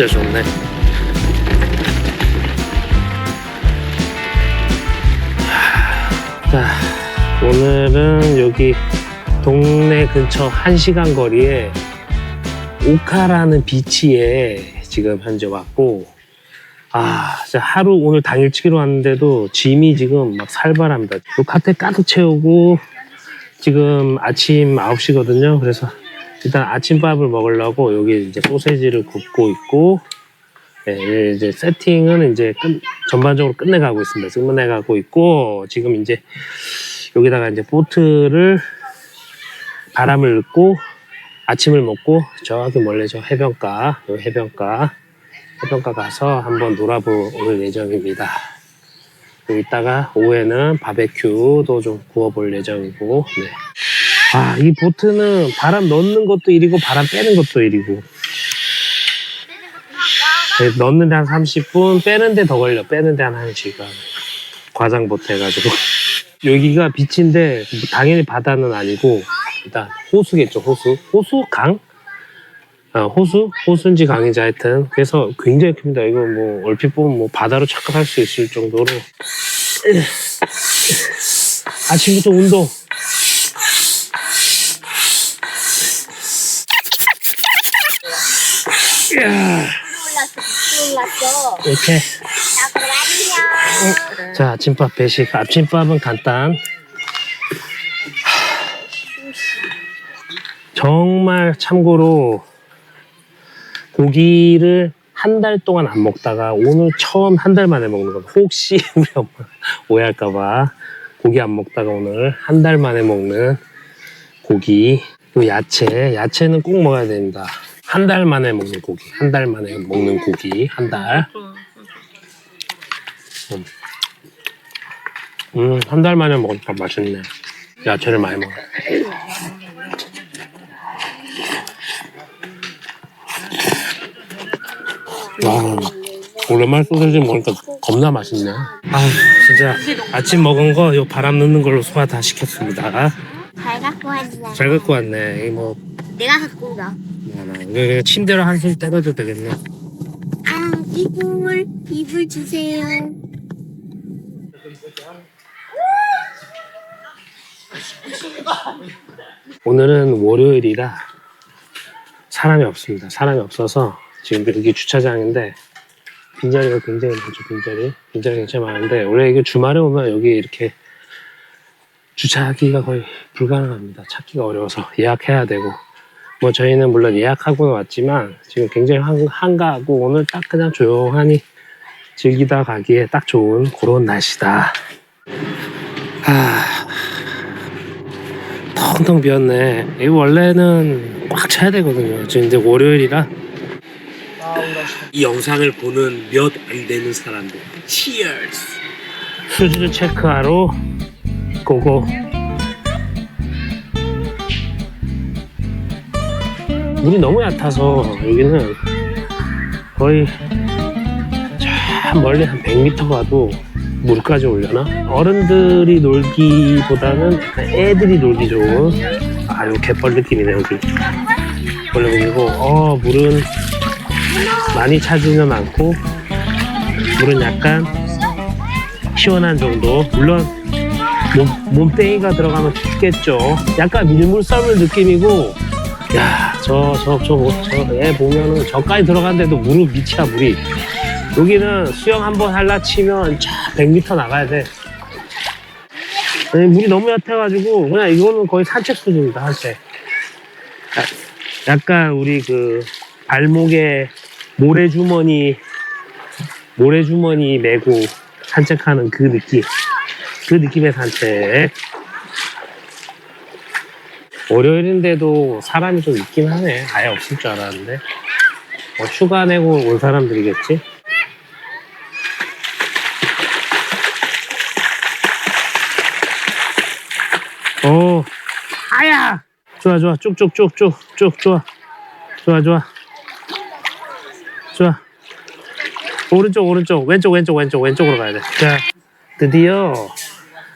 진짜 좋네. 자, 오늘은 여기 동네 근처 1시간 거리에 오카라는 비치에 지금 현재 왔고, 아, 진짜 하루 오늘 당일치기로 왔는데도 짐이 지금 막 살벌합니다. 요 카트 가득 채우고, 지금 아침 9시거든요. 그래서 일단 아침밥을 먹으려고 여기 이제 소세지를 굽고 있고, 네, 이제 세팅은 이제 끝, 전반적으로 끝내가고 있습니다. 끝내가고 있고, 지금 이제 여기다가 이제 보트를 바람을 넣고 아침을 먹고 저기 멀리 저 해변가, 요 해변가, 해변가 가서 한번 놀아볼 예정입니다. 이따가 오후에는 바베큐도 좀 구워볼 예정이고, 네. 아, 이 보트는 바람 넣는 것도 일이고 바람 빼는 것도 일이고. 네, 넣는데 한 30분, 빼는데 더 걸려. 빼는데 한 1시간. 과장 보트 해가지고. 여기가 비치인데, 당연히 바다는 아니고, 일단 호수겠죠, 호수. 호수? 강? 아, 호수? 호수인지 강인지 하여튼. 그래서 굉장히 큽니다. 이거 뭐, 얼핏 보면 뭐, 바다로 착각할 수 있을 정도로. 아침부터 운동. 이야, 올랐어, 올랐어. 이렇게. 안녕. 자, 아침밥 배식. 아침밥은 간단. 정말 참고로 고기를 한 달 동안 안 먹다가 오늘 처음 한 달 만에 먹는 겁니다. 혹시 우리 엄마 오해할까봐 고기 안 먹다가 오늘 한 달 만에 먹는 고기. 또 야채. 야채는 꼭 먹어야 됩니다. 한 달 만에 먹는 고기. 한 달 만에 먹는 고기. 한 달. 음, 한 달 만에 먹으니까 맛있네. 야채를 많이 먹어. 와, 오랜만에 소세지 먹으니까 겁나 맛있네. 아, 진짜 아침 먹은 거 요 바람 넣는 걸로 소화 다 시켰습니다. 잘 갖고 왔네. 잘 갖고 왔네. 이 뭐, 내가 갖고 가. 뭐, 이거 침대로 한술 때려도 되겠네. 아, 이불, 이불 주세요. 오늘은 월요일이라 사람이 없습니다. 사람이 없어서 지금 여기 주차장인데 빈자리가 굉장히 많죠. 빈자리. 빈자리 굉장히 많은데 원래 이게 주말에 오면 여기 이렇게 주차하기가 거의 불가능합니다. 찾기가 어려워서 예약해야 되고 뭐 저희는 물론 예약하고는 왔지만 지금 굉장히 한, 한가하고 오늘 딱 그냥 조용하니 즐기다 가기에 딱 좋은 그런 날씨다. 아, 텅텅 비었네. 이 원래는 꽉 차야 되거든요. 지금 이제 월요일이라 이 영상을 보는 몇 안 되는 사람들. Cheers. 수질 체크하러 고고. 물이 너무 얕아서 여기는 거의 저 멀리 한 100m 가도 물까지 올려나? 어른들이 놀기보다는 애들이 놀기 좋은 아유 개뻘 느낌이네 여기. 원래 보이고 어 물은 많이 차지는 않고 물은 약간 시원한 정도. 물론 몸, 몸뚱이가 들어가면 춥겠죠. 약간 밀물 썰물 느낌이고 야 저 저 저저애 보면은 저까지 들어갔는데도 무릎 밑이야 물이 여기는 수영 한번 할라 치면 쫙 100m 나가야 돼. 아니, 물이 너무 얕아가지고 그냥 이거는 거의 산책 수준이다 산책. 야- 약간 우리 그 발목에 모래주머니 모래주머니 메고 산책하는 그 느낌. 그 느낌의 산책. 월요일인데도 사람이 좀 있긴 하네. 아예 없을 줄 알았는데. 뭐 휴가 내고 온 사람들이겠지? 오, 아야! 좋아, 좋아. 쭉쭉쭉쭉쭉 좋아. 좋아, 좋아. 좋아. 오른쪽, 오른쪽. 왼쪽, 왼쪽, 왼쪽, 왼쪽으로 가야 돼. 자, 드디어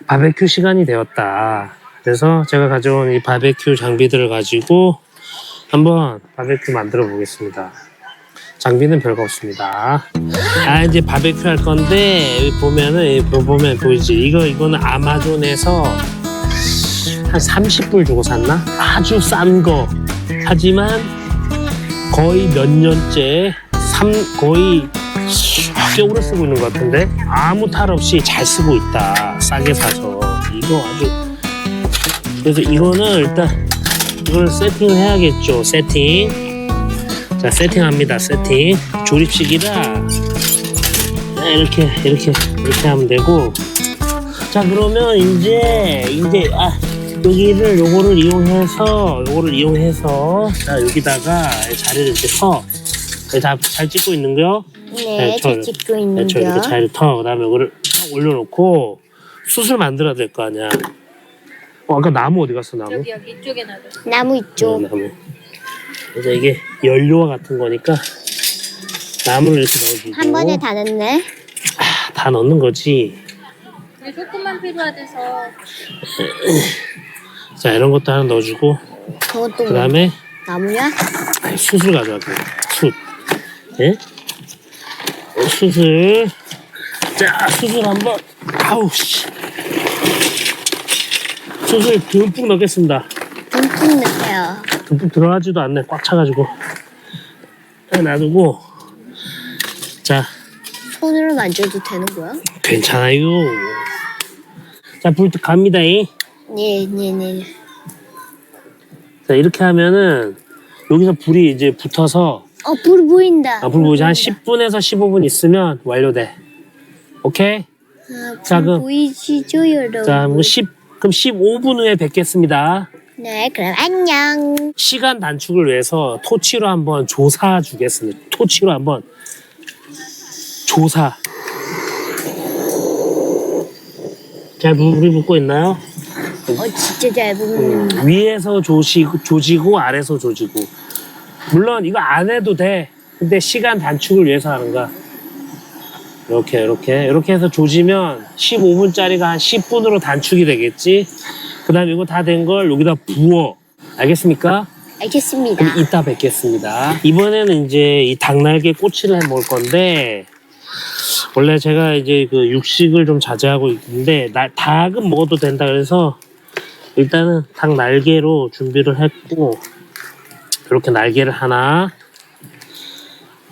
바베큐 시간이 되었다. 그래서 제가 가져온 이 바베큐 장비들을 가지고 한번 바베큐 만들어 보겠습니다. 장비는 별거 없습니다. 아 이제 바베큐 할 건데 여기 보면은 여기 보면 보이지? 이거 이거는 아마존에서 한 30불 주고 샀나? 아주 싼 거. 하지만 거의 몇 년째 삼 거의 꽤 오래 쓰고 있는 것 같은데 아무 탈 없이 잘 쓰고 있다. 싸게 사서 이거 아주 그래서 이거는 일단 이걸 세팅을 해야겠죠. 세팅. 자 세팅합니다. 세팅. 조립식이라 자, 이렇게 이렇게 이렇게 하면 되고. 자 그러면 이제 이제 아 여기를 요거를 이용해서 요거를 이용해서 자 여기다가 자리를 이렇게 터. 다잘 찍고 있는 거요? 네, 네, 저 저- 찍고 네, 저 이렇게 있는데요. 잘 터. 그다음에 이거를 탁 올려놓고 숯을 만들어야 될 거 아니야. 어, 아까 나무 어디 갔어 나무? 여기 여기 이쪽에 놔둬. 나무 있죠. 네, 나무. 그래서 이게 연료와 같은 거니까 나무를 이렇게 넣어주고 한 번에 다 넣네. 다 넣는 거지. 조금만 필요하대서 자 이런 것도 하나 넣어주고 그뭐 다음에 나무야? 숯을 가져갈게. 숯. 예? 숯을 자 숯을 한번 아우 씨. 숯을 듬뿍 넣겠습니다. 듬뿍 넣어요. 듬뿍 들어가지도 않네. 꽉 차가지고 놔두고 자 손으로 만져도 되는 거야? 괜찮아요. 자, 불 갑니다. 잉. 네, 네, 네. 자, 이렇게 하면은 여기서 불이 이제 붙어서 어, 불 보인다. 아, 불 보이지? 한 10분에서 15분 있으면 완료돼. 오케이? 아, 자, 불 그럼- 보이시죠, 여러분? 자, 그럼 10, 그럼 15분 후에 뵙겠습니다. 네, 그럼 안녕. 시간 단축을 위해서 토치로 한번 조사 주겠습니다. 토치로 한번 조사. 잘 불이 붙고 있나요? 어, 진짜 잘 보이는. 음, 위에서 조시고, 조지고 아래서 조지고. 물론 이거 안 해도 돼. 근데 시간 단축을 위해서 하는 거야. 이렇게 이렇게. 이렇게 해서 조지면 15분짜리가 한 10분으로 단축이 되겠지? 그 다음에 이거 다 된 걸 여기다 부어. 알겠습니까? 알겠습니다. 그럼 이따 뵙겠습니다. 이번에는 이제 이 닭날개 꼬치를 해 먹을 건데 원래 제가 이제 그 육식을 좀 자제하고 있는데 나, 닭은 먹어도 된다 그래서 일단은 닭 날개로 준비를 했고 이렇게 날개를 하나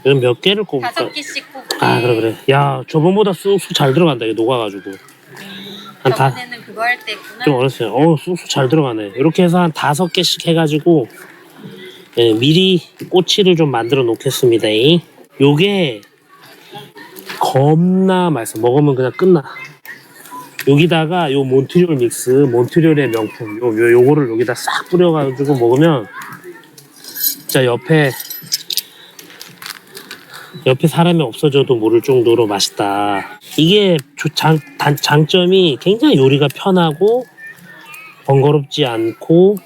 이건 몇 개를 꼽을까? 다섯 개씩 꽂고. 아 그래 그래. 야 저번보다 쑥쑥 잘 들어간다 이게 녹아가지고. 한 다, 저번에는 그거 할 때 했구나. 좀 어렸어요 어 쑥쑥 잘 들어가네. 이렇게 해서 한 다섯 개씩 해가지고 예, 미리 꼬치를 좀 만들어 놓겠습니다. 요게 겁나 맛있어. 먹으면 그냥 끝나 여기다가 요 몬트리올 믹스 몬트리올의 명품 요, 요 요거를 여기다 싹 뿌려가지고 먹으면 진짜 옆에 옆에 사람이 없어져도 모를 정도로 맛있다. 이게 조- 장, 단, 장점이 굉장히 요리가 편하고 번거롭지 않고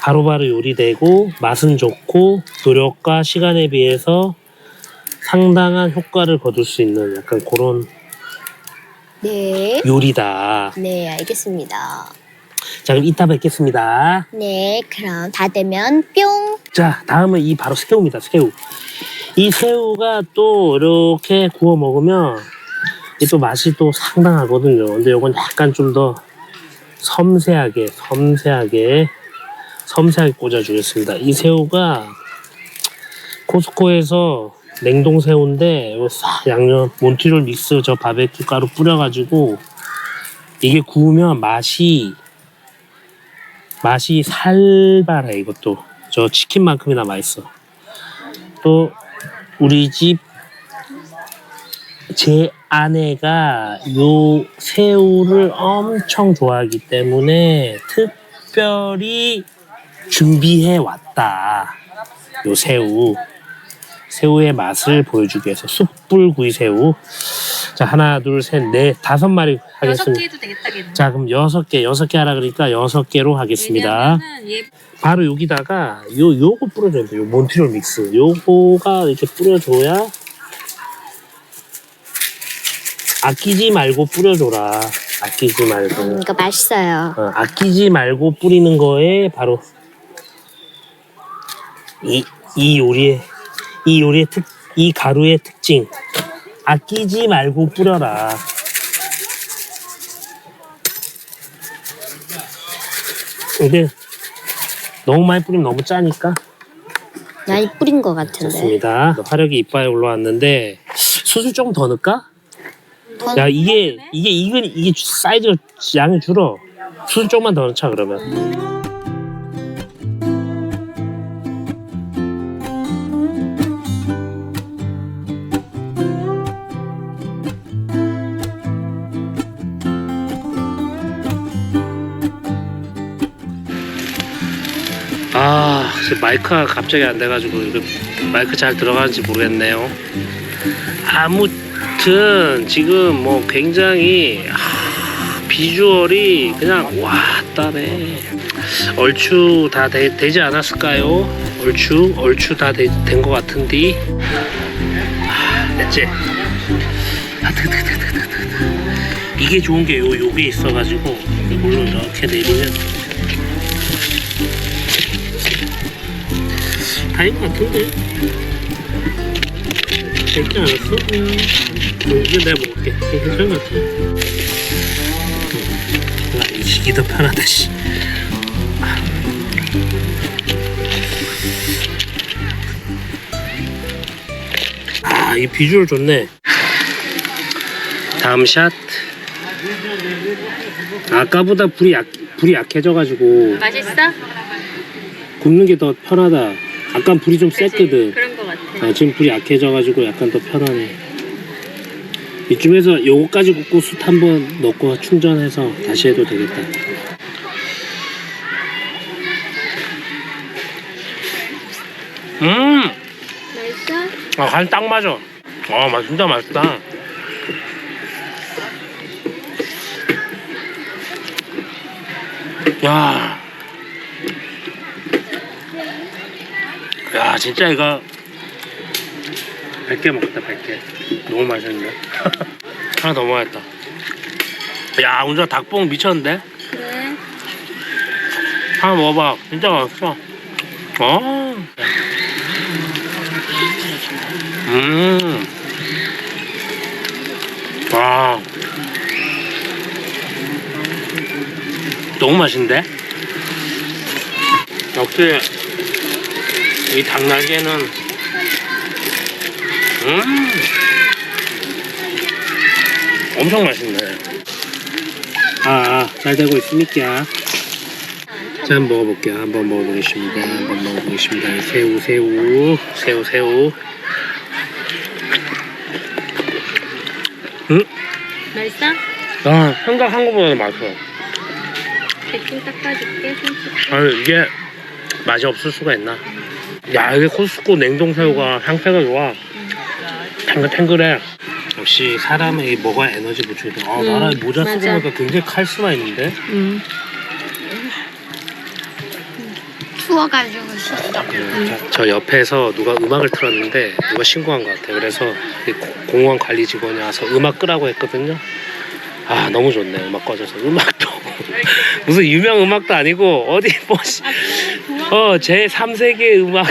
바로바로 요리되고 맛은 좋고 노력과 시간에 비해서 상당한 효과를 거둘 수 있는 약간 그런 네. 요리다. 네, 알겠습니다. 자 그럼 이따 뵙겠습니다. 네, 그럼 다 되면 뿅. 자, 다음은 이 바로 새우입니다. 새우. 이 새우가 또 이렇게 구워 먹으면 이게 또 맛이 또 상당하거든요. 근데 이건 약간 좀 더 섬세하게, 섬세하게, 섬세하게 꽂아주겠습니다. 이 새우가 코스코에서 냉동 새우인데 양념 몬트리올 믹스 저 바베큐 가루 뿌려가지고 이게 구우면 맛이 맛이 살벌해 이것도. 저 치킨만큼이나 맛있어. 또 우리 집 제 아내가 요 새우를 엄청 좋아하기 때문에 특별히 준비해 왔다. 요 새우 새우의 맛을 보여주기 위해서 숯불 구이 새우 자 하나 둘 셋 넷 다섯 마리 여섯 하겠습니다 개 해도 되겠다. 자 그럼 여섯 개 여섯 개 하라 그러니까 여섯 개로 하겠습니다 왜냐면은 얘 바로 여기다가 요 요거 뿌려줘야 돼요. 요 몬트리올 믹스. 요거가 이렇게 뿌려줘야 아끼지 말고 뿌려줘라. 아끼지 말고. 음, 이거 맛있어요. 어, 아끼지 말고 뿌리는 거에 바로 이, 이 요리의 이 요리의 특, 이 가루의 특징. 아끼지 말고 뿌려라. 근데 너무 많이 뿌리면 너무 짜니까 많이 뿌린 것 같은데. 좋습니다. 화력이 이빨에 올라왔는데 수술 조금 더 넣을까? 더 야 이게 이게 이건 이게 사이즈가 양이 줄어. 수술 조금만 더 넣자 그러면. 마이크가 갑자기 안 돼가지고 마이크 잘 들어가는지 모르겠네요. 아무튼 지금 뭐 굉장히 아, 비주얼이 그냥 왔다네. 얼추 다 되, 되지 않았을까요? 얼추 얼추 다 된 것 같은데. 아, 됐지? 이게 좋은 게 요 요게 있어가지고 이걸로 이렇게 내리면 다인 것 같은데. 되지 않았어? 음. 이제 내가 먹을게. 이거 괜찮은 것 같아. 음. 아, 이게 더 편하다, 씨. 아, 이 비주얼 좋네. 다음 샷. 아까보다 불이 약, 불이 약해져가지고 맛있어? 굽는 게 더 편하다. 아까 불이 좀 그치? 셌거든. 그런 거 같아. 아, 지금 불이 약해져가지고 약간 더 편하네. 이쯤에서 요거까지 굽고 숯 한번 넣고 충전해서 다시 해도 되겠다. 음, 맛있어? 아, 간 딱 맞아. 아, 맛 진짜 맛있다. 야, 진짜 이거 100개 먹겠다, 100개. 너무 맛있는데? 하나 더 먹어야겠다. 야, 운전 닭봉 미쳤는데? 그래. 하나 먹어봐. 진짜 맛있어. 어. 음. 와. 너무 맛있는데? 역시 이 닭날개는 음. 엄청 맛있네. 아, 아, 잘 되고 있습니까? 자, 한번 먹어볼게요. 한번 먹어보겠습니다. 한번 먹어보겠습니다. 새우, 새우, 새우, 새우. 음, 맛있어? 아, 생각한 것보다 맛있어. 대충 닦아줄게. 아, 이게 맛이 없을 수가 있나? 야, 이게 코스코 냉동 새우가 향새가 좋아. 탱글탱글해. 역시 사람이 먹어야 에너지 보충이 돼. 아, 음, 나랑 모자 쓰고 맞아. 보니까 굉장히 카리스마 있는데? 응. 추워가지고 싫어. 네, 저, 저 옆에서 누가 음악을 틀었는데 누가 신고한 것 같아요. 그래서 이 고- 공무원 관리 직원이 와서 음악 끄라고 했거든요. 아 너무 좋네 음악 꺼져서 음악도 무슨 유명 음악도 아니고 어디 뭐 어 제 3세계 음악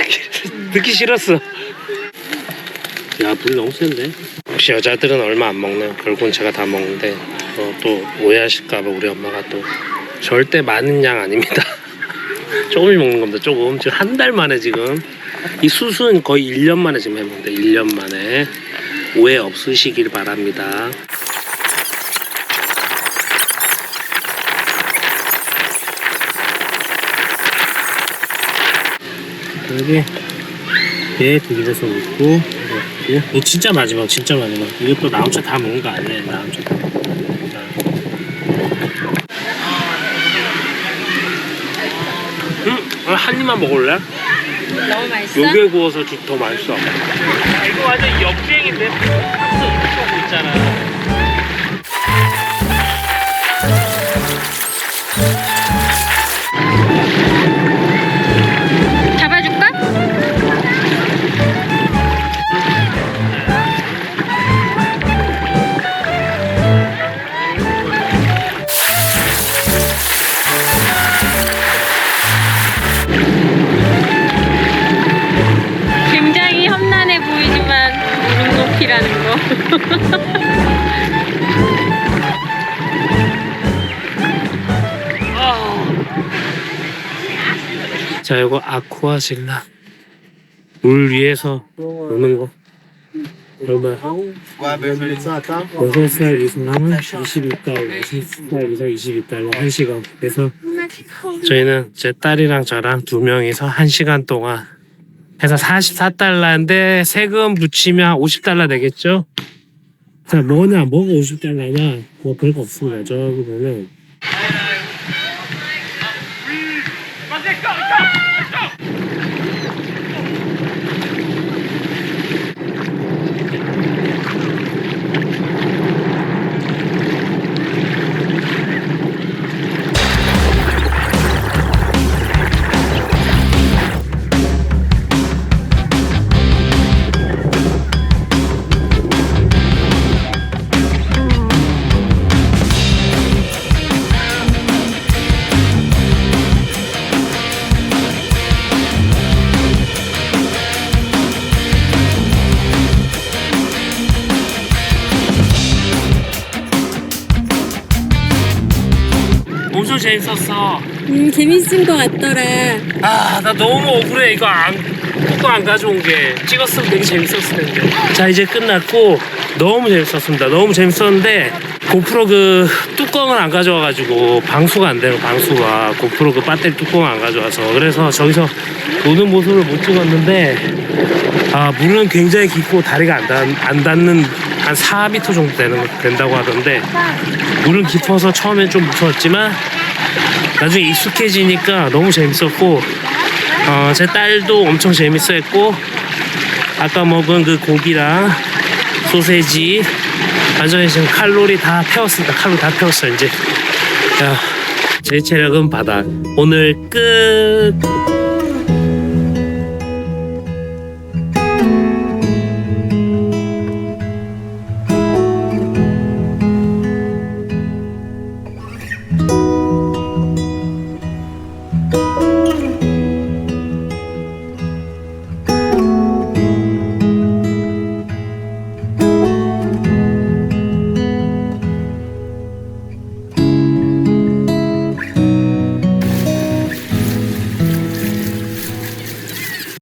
듣기 싫었어. 야 불이 너무 센데. 혹시 여자들은 얼마 안 먹네요. 결국은 제가 다 먹는데 어, 또 오해하실까봐 우리 엄마가 또 절대 많은 양 아닙니다. 조금 먹는 겁니다. 조금 지금 한 달 만에 지금 이 수술은 거의 1년 만에 지금 해먹는데 1년 만에 오해 없으시길 바랍니다. 여기 얘 들기려서 먹고 이거 진짜 마지막 진짜 마지막 이것도 나 혼자 다 먹는 거 아니에요 나 혼자 다 먹는 거. 자. 음, 어, 한 입만 먹을래? 너무 맛있어? 요게 구워서 죽더 맛있어. 아, 이거 완전 역주행인데? 이거 있잖아. 자, 이거 아쿠아 질라. 물 위에서 노는 거. 얼마? 여섯 살 이상은 22달러, 여섯 살 이상 22달러, 1시간. 그래서 저희는 제 딸이랑 저랑 두 명이서 한 시간 동안 해서 44달러인데 세금 붙이면 50달러 되겠죠? 자, 뭐냐, 뭐가 50달러냐? 뭐 별거 없습니다. 저기 보면 엄 재밌었어. 음 재밌은 거 같더라. 아, 나 너무 억울해. 이거 안, 뚜껑 안 가져온 게. 찍었으면 되게 재밌었을 텐데. 자, 이제 끝났고, 너무 재밌었습니다. 너무 재밌었는데, 고프로 그 뚜껑을 안 가져와가지고, 방수가 안 되는 방수가. 고프로 그 배터리 뚜껑을 안 가져와서. 그래서 저기서 노는 모습을 못 찍었는데, 아, 물은 굉장히 깊고, 다리가 안, 닿, 안 닿는 한 4m 정도 되는, 된다고 하던데, 물은 깊어서 처음엔 좀 무서웠지만, 나중에 익숙해지니까 너무 재밌었고 어, 제 딸도 엄청 재밌어했고 아까 먹은 그 고기랑 소세지 완전히 지금 칼로리 다 태웠습니다. 칼로리 다 태웠어 이제. 야, 제 체력은 바닥. 오늘 끝